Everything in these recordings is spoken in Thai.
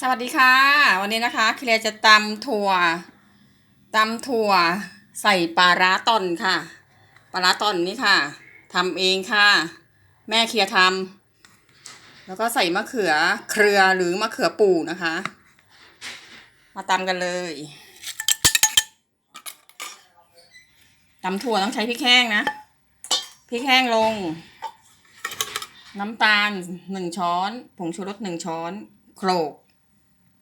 สวัสดีค่ะ วันนี้นะคะเคลียจะตำถั่วตำถั่วใส่ปลาร้าตอนค่ะปลาร้าตอนนี้ค่ะทำเองค่ะ แม่เคลียทำแล้วก็ใส่มะเขือเครือหรือมะเขือปู่นะคะ มาตำกันเลยตำถั่วต้องใช้พริกแห้งนะพริกแห้งลง น้ำตาลหนึ่งช้อน ผงชูรสหนึ่งช้อนโขลก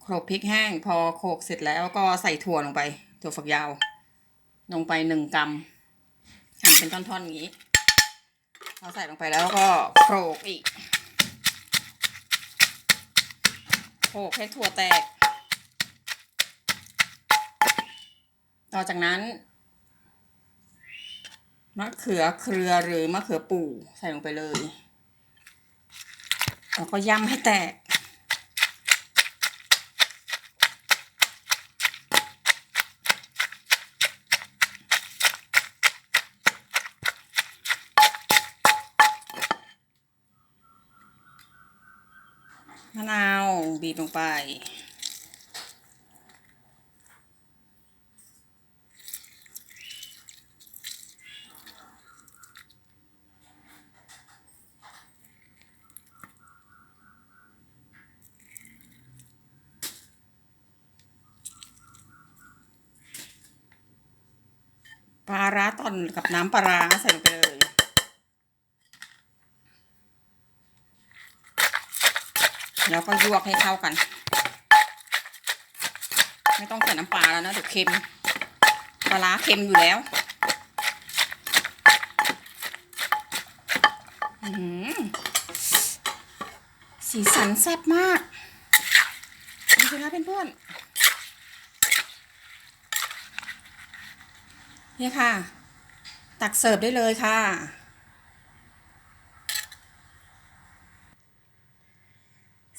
โขลกพริกแห้ง พอโขลกเสร็จแล้วก็ใส่ถั่วลงไป ถั่วฝักยาว ลงไปหนึ่งกรัมหั่นเป็นท่อนๆอย่างนี้พอใส่ลงไปแล้วก็โขลกอีกโขลกให้ถั่วแตก ต่อจากนั้นมะเขือเครือหรือมะเขือปู่ใส่ลงไปเลย แล้วก็ย่ำให้แตก มะนาวบีบลงไป ปลาร้าตอนกับน้ำปลาร้าใส่ลงไปเลย แล้วก็ยวกให้เข้ากัน ไม่ต้องใส่น้ำปลาแล้วนะเดี๋ยวเค็มปลาร้าเค็มอยู่แล้วสีสันแซ่บมากดูสิคะเพื่อนๆนี่ค่ะ ตักเสิร์ฟได้เลยค่ะ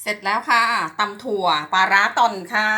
เสร็จแล้วค่ะตำถั่วปลาร้าตอนค่ะ